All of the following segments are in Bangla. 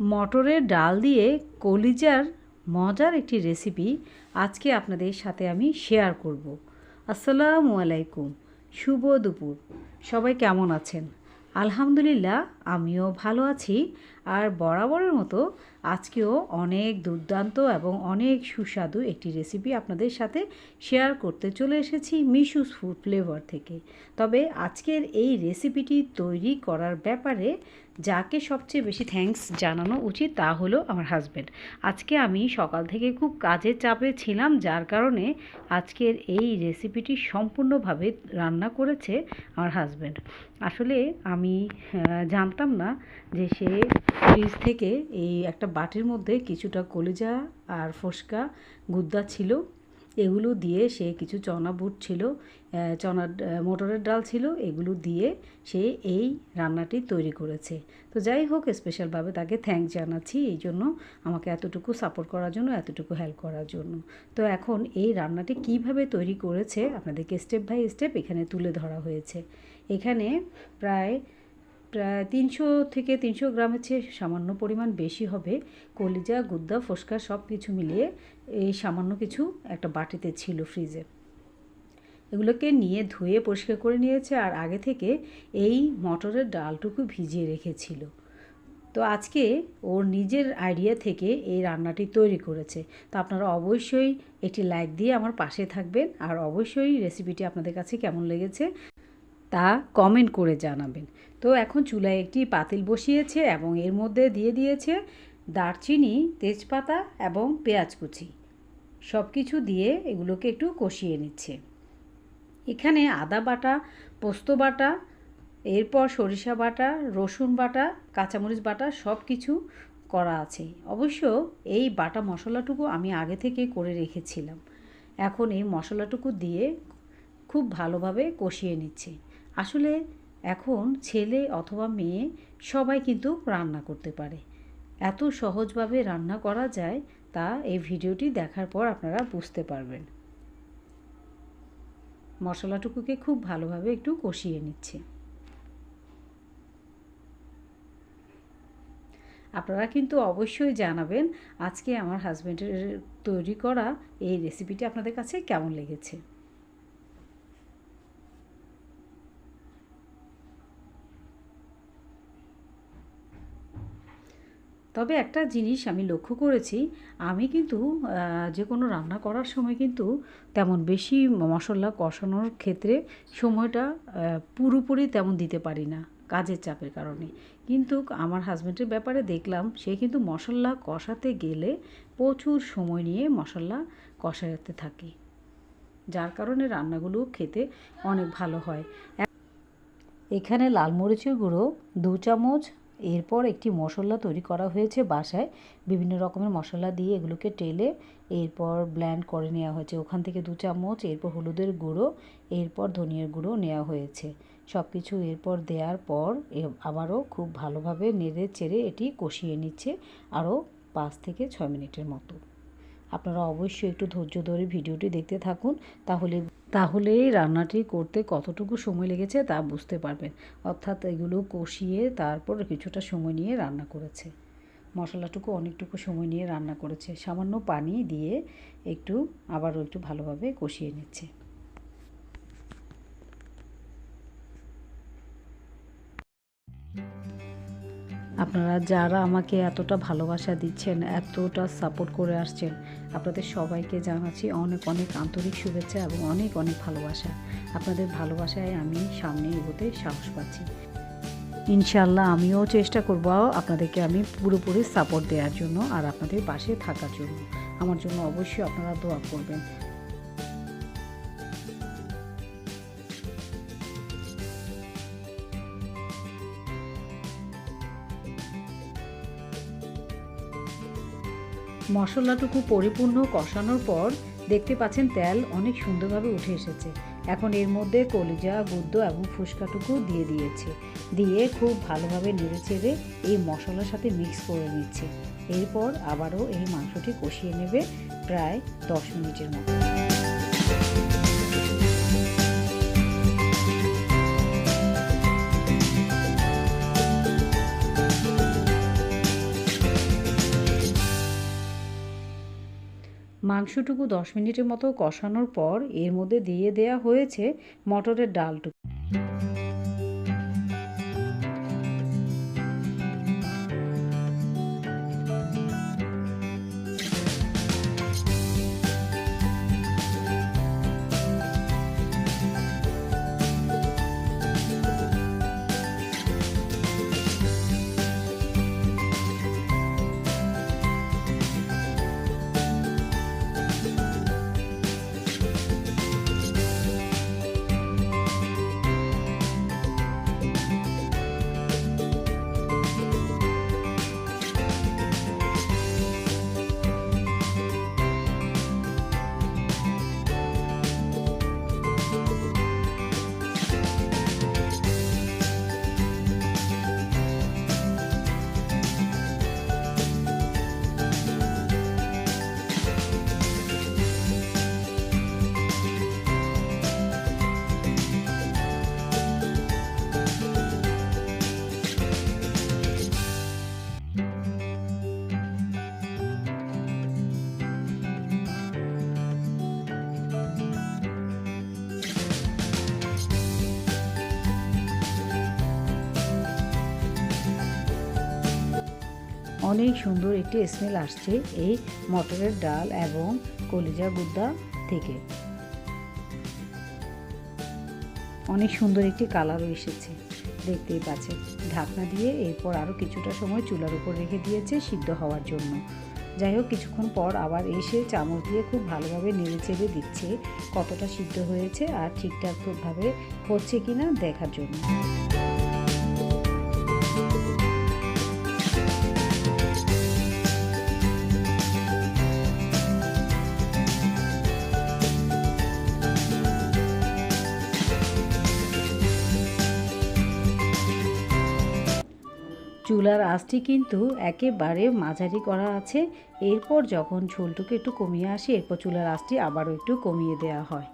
মটরের ডাল দিয়ে কলিজার মজার একটি রেসিপি আজকে আপনাদের সাথে আমি শেয়ার করব। আসসালামু আলাইকুম, শুভ দুপুর। সবাই কেমন আছেন? আলহামদুলিল্লাহ আমিও ভালো আছি। আর বরাবরের মতো আজকেও অনেক দুর্দান্ত এবং অনেক সুস্বাদু একটি রেসিপি আপনাদের সাথে শেয়ার করতে চলে এসেছি মিশুস ফুড ফ্লেভার থেকে। তবে আজকের এই রেসিপিটি তৈরি করার ব্যাপারে যাকে সবচেয়ে বেশি থ্যাঙ্কস জানানো উচিত তা হলো আমার হাজব্যান্ড আজকে আমি সকাল থেকে খুব কাজের চাপে ছিলাম, যার কারণে আজকের এই রেসিপিটি সম্পূর্ণভাবে রান্না করেছে আমার হাজব্যান্ড আসলে আমি জানতাম না যে সে ফ্রিজ থেকে এই একটা বাটির মধ্যে কিছুটা কলিজা আর ফসকা গুদ্দা ছিল, এগুলো দিয়ে সে কিছু চনা বুট ছিল চনা মটরের ডাল ছিল, এগুলো দিয়ে সে এই রান্নাটি তৈরি করেছে। তো যাই হোক স্পেশালভাবে তাকে থ্যাংক জানাচ্ছি এই জন্য আমাকে এতটুকু সাপোর্ট করার জন্য, এতটুকু হেল্প করার জন্য। তো এখন এই রান্নাটি কীভাবে তৈরি করেছে, আপনাদেরকে স্টেপ বাই স্টেপ এখানে তুলে ধরা হয়েছে। এখানে প্রায় প্রায় তিনশো থেকে তিনশো গ্রামের চেয়ে সামান্য পরিমাণ বেশি হবে কলিজা, গুদ্দা, ফসকা সব কিছু মিলিয়ে এই সামান্য কিছু একটা বাটিতে ছিল ফ্রিজে। এগুলোকে নিয়ে ধুয়ে পরিষ্কার করে নিয়েছে আর আগে থেকে এই মটরের ডালটুকু ভিজিয়ে রেখেছিল। তো আজকে ওর নিজের আইডিয়া থেকে এই রান্নাটি তৈরি করেছে। তো আপনারা অবশ্যই একটি লাইক দিয়ে আমার পাশে থাকবেন আর অবশ্যই রেসিপিটি আপনাদের কাছে কেমন লেগেছে তা কমেন্ট করে জানাবেন। তো এখন চুলায় একটি পাতিল বসিয়েছে এবং এর মধ্যে দিয়ে দিয়েছে দারচিনি, তেজপাতা এবং পেঁয়াজ কুচি। সব কিছু দিয়ে এগুলোকে একটু কষিয়ে নিচ্ছে। এখানে আদা বাটা, পোস্ত বাটা, এরপর সরিষা বাটা, রসুন বাটা, কাঁচামরিচ বাটা সব কিছু করা আছে। অবশ্য এই বাটা মশলাটুকু আমি আগে থেকে করে রেখেছিলাম। এখন এই মশলাটুকু দিয়ে খুব ভালোভাবে কষিয়ে নিচ্ছে। আসলে এখন ছেলে অথবা মেয়ে সবাই কিন্তু রান্না করতে পারে। এত সহজভাবে রান্না করা যায় তা এই ভিডিওটি দেখার পর আপনারা বুঝতে পারবেন। মশলাটুকুকে খুব ভালোভাবে একটু কষিয়ে নিচ্ছে। আপনারা কিন্তু অবশ্যই জানাবেন আজকে আমার হাজব্যান্ডের তৈরি করা এই রেসিপিটি আপনাদের কাছে কেমন লেগেছে। তবে একটা জিনিস আমি লক্ষ্য করেছি, আমি কিন্তু যে কোনো রান্না করার সময় কিন্তু তেমন বেশি মশলা কষানোর ক্ষেত্রে সময়টা পুরোপুরি তেমন দিতে পারি না কাজের চাপের কারণে। কিন্তু আমার হাজব্যান্ডের ব্যাপারে দেখলাম, সে কিন্তু মশলা কষাতে গেলে প্রচুর সময় নিয়ে মশলা কষাতে থাকে, যার কারণে রান্নাগুলো খেতে অনেক ভালো হয়। এখানে লাল মরিচের গুঁড়ো, দু চামচ এরপর একটি মশলা তৈরি করা হয়েছে বাসায়। বিভিন্ন রকমের মশলা দিয়ে এগুলোকে টেলে এরপর ব্ল্যান্ড করে নেওয়া হয়েছে। ওখান থেকে দু চামচ, এরপর হলুদের গুঁড়ো, এরপর ধনিয়ার গুঁড়ো নেওয়া হয়েছে। সব কিছু এরপর দেওয়ার পর আবারও খুব ভালোভাবে নেড়ে চেড়ে এটি কষিয়ে নিচ্ছে আরও পাঁচ থেকে ছয় মিনিটের মতো। আপনারা অবশ্যই একটু ধৈর্য ধরে ভিডিওটি দেখতে থাকুন, তাহলে তাহলে রান্নাটি করতে কতটুকু সময় লেগেছে তা বুঝতে পারবেন। অর্থাৎ এগুলো কষিয়ে তারপর কিছুটা সময় নিয়ে রান্না করেছে। মশলাটুকু অনেকটুকু সময় নিয়ে রান্না করেছে। সামান্য পানি দিয়ে একটু, আবারও একটু ভালোভাবে কষিয়ে নিচ্ছে। আপনারা যারা আমাকে এতটা ভালোবাসা দিচ্ছেন, এতটা সাপোর্ট করে আসছেন, আপনাদের সবাইকে জানাচ্ছি অনেক অনেক আন্তরিক শুভেচ্ছা এবং অনেক অনেক ভালোবাসা। আপনাদের ভালোবাসায় আমি সামনে এগোতে সাহস পাচ্ছি। ইনশাল্লাহ আমিও চেষ্টা করব আপনাদেরকে আমি পুরোপুরি সাপোর্ট দেওয়ার জন্য আর আপনাদের পাশে থাকার জন্য। আমার জন্য অবশ্যই আপনারা দোয়া করবেন। মশলাটুকু পরিপূর্ণ কষানোর পর দেখতে পাচ্ছেন তেল অনেক সুন্দরভাবে উঠে এসেছে। এখন এর মধ্যে কলিজা গুদ্দ এবং ফুসকাটুকু দিয়ে দিয়েছে। দিয়ে খুব ভালোভাবে নেড়ে চেড়ে এই মশলার সাথে মিক্স করে নিচ্ছে। এরপর আবারও এই মাংসটি কষিয়ে নেবে প্রায় দশ মিনিটের মতো। মাংসটুকু দশ মিনিটের মতো কষানোর পর এর মধ্যে দিয়ে দেয়া হয়েছে মটরের ডালটুকু। অনেক সুন্দর একটি স্মেল আসছে এই মটরের ডাল এবং কলিজা গুদ্দা থেকে। অনেক সুন্দর একটি কালারও এসেছে, দেখতেই পাচ্ছেন। ঢাকনা দিয়ে এরপর আরও কিছুটা সময় চুলার উপর রেখে দিয়েছে সিদ্ধ হওয়ার জন্য। যাই হোক, কিছুক্ষণ পর আবার এসে চামচ দিয়ে খুব ভালোভাবে নেড়ে চেড়ে দিচ্ছে কতটা সিদ্ধ হয়েছে আর ঠিকঠাকভাবে হচ্ছে কি না দেখার জন্য। আঁচটি কিন্তু একেবারে মাঝারি করা আছে। এরপর যখন ঝোলটুকু একটু কমিয়ে আসে, এরপর চুলার আঁচটি আবারও একটু কমিয়ে দেওয়া হয়।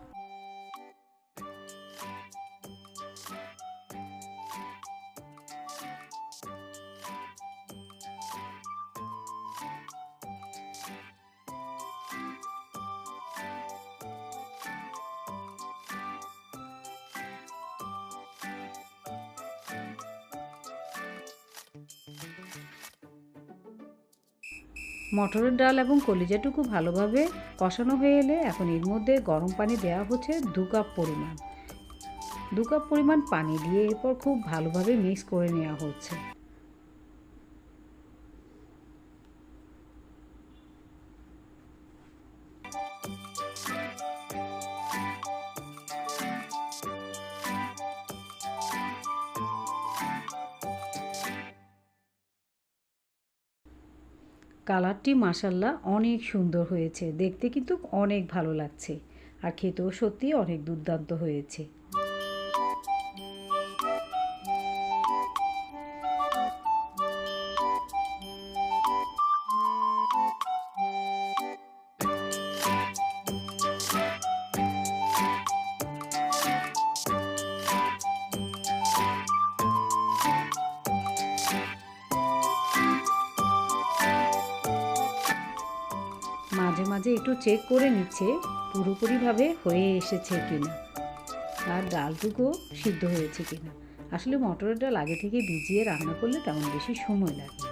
মটরের ডাল এবং কলিজাটুকু ভালোভাবে কষানো হয়ে এলে এখন এর মধ্যে গরম পানি দেওয়া হচ্ছে দু কাপ পরিমাণ। দু কাপ পরিমাণ পানি দিয়ে এরপর খুব ভালোভাবে মিক্স করে নেওয়া হচ্ছে। কালারটি মাসাল্লাহ অনেক সুন্দর হয়েছে। দেখতে কিন্তু অনেক ভালো লাগছে। আর খেতেও সত্যি অনেক দুর্দান্ত হয়েছে। মাঝে মাঝে একটু চেক করে নিচ্ছে, পুরোপুরিভাবে হয়ে এসেছে কিনা। আর ডালটুকু সিদ্ধ হয়েছে কিনা। আসলে মটরের ডাল আগে থেকে ভিজিয়ে রান্না করলে তেমন বেশি সময় লাগে।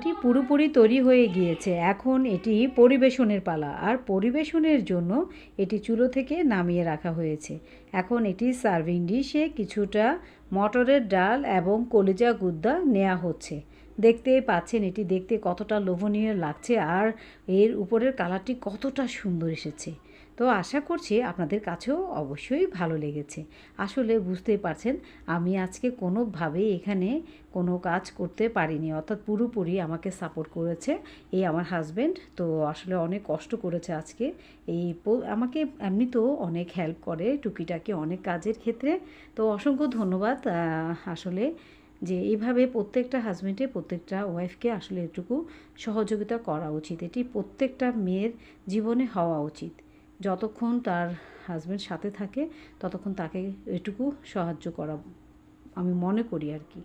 রান্নাটি পুরোপুরি তৈরি হয়ে গিয়েছে। এখন এটি পরিবেশনের পালা। আর পরিবেশনের জন্য এটি চুলো থেকে নামিয়ে রাখা হয়েছে। এখন এটি সার্ভিং ডিশে কিছুটা মটরের ডাল এবং কলিজা গুদ্দা নেওয়া হচ্ছে। দেখতে পাচ্ছেন, এটি দেখতে কতটা লোভনীয় লাগছে। আর এর উপরের কালারটি কতটা সুন্দর এসেছে। তো আশা করছি আপনাদের কাছেও অবশ্যই ভালো লেগেছে। আসলে বুঝতেই পারছেন, আমি আজকে কোনোভাবেই এখানে কোনো কাজ করতে পারিনি, অর্থাৎ পুরোপুরি আমাকে সাপোর্ট করেছে এই আমার হাজব্যান্ড তো আসলে অনেক কষ্ট করেছে আজকে। এই আমাকে এমনিতেও অনেক হেল্প করে টুকিটাকি অনেক কাজের ক্ষেত্রে। তো অসংখ্য ধন্যবাদ আসলে যে এইভাবে প্রত্যেকটা হাজব্যান্ডে প্রত্যেকটা ওয়াইফকে আসলে এটুকু সহযোগিতা করা উচিত। এটি প্রত্যেকটা মেয়ের জীবনে হওয়া উচিত। যতক্ষণ তার হাজব্যান্ড সাথে থাকে, ততক্ষণ তাকে এটুকু সাহায্য করা আমি মনে করি আর কি।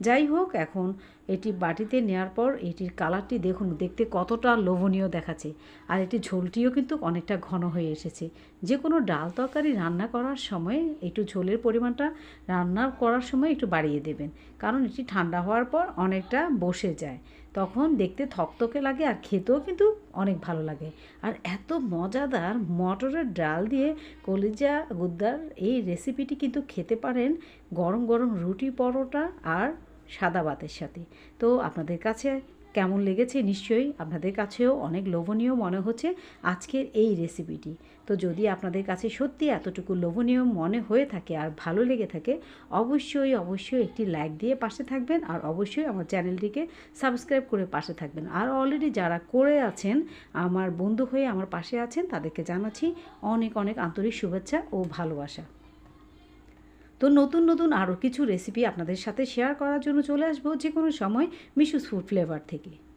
যাই হোক, এখন এটি বাটিতে নেওয়ার পর এটির কালারটি দেখুন, দেখতে কতটা লোভনীয় দেখাচ্ছে। আর এটি ঝোলটিও কিন্তু অনেকটা ঘন হয়ে এসেছে। যে কোনো ডাল তরকারি রান্না করার সময় একটু ঝোলের পরিমাণটা রান্না করার সময় একটু বাড়িয়ে দেবেন। কারণ এটি ঠান্ডা হওয়ার পর অনেকটা বসে যায়। তখন দেখতে থকথকে লাগে আর খেতেও কিন্তু অনেক ভালো লাগে। আর এত মজাদার মটরের ডাল দিয়ে কলিজা গুদ্দার এই রেসিপিটি কিন্তু খেতে পারেন গরম গরম রুটি পরোটা আর সাদা ভাতের সাথে। তো আপনাদের কাছে কেমন লেগেছে নিশ্চয়ই আপনাদের কাছেও অনেক লোভনীয় মনে হচ্ছে আজকের এই রেসিপিটি। তো যদি আপনাদের কাছে সত্যি এতটুকু লোভনীয় মনে হয়ে থাকে আর ভালো লেগে থাকে, অবশ্যই অবশ্যই একটি লাইক দিয়ে পাশে থাকবেন আর অবশ্যই আমার চ্যানেলটিকে সাবস্ক্রাইব করে পাশে থাকবেন। আর অলরেডি যারা করে আছেন, আমার বন্ধু হয়ে আমার পাশে আছেন, তাদেরকে জানাচ্ছি অনেক অনেক আন্তরিক শুভেচ্ছা ও ভালোবাসা। তো নতুন নতুন আরও কিছু রেসিপি আপনাদের সাথে শেয়ার করার জন্য চলে আসব যে কোনো সময় মিশুস ফুড ফ্লেভার থেকে।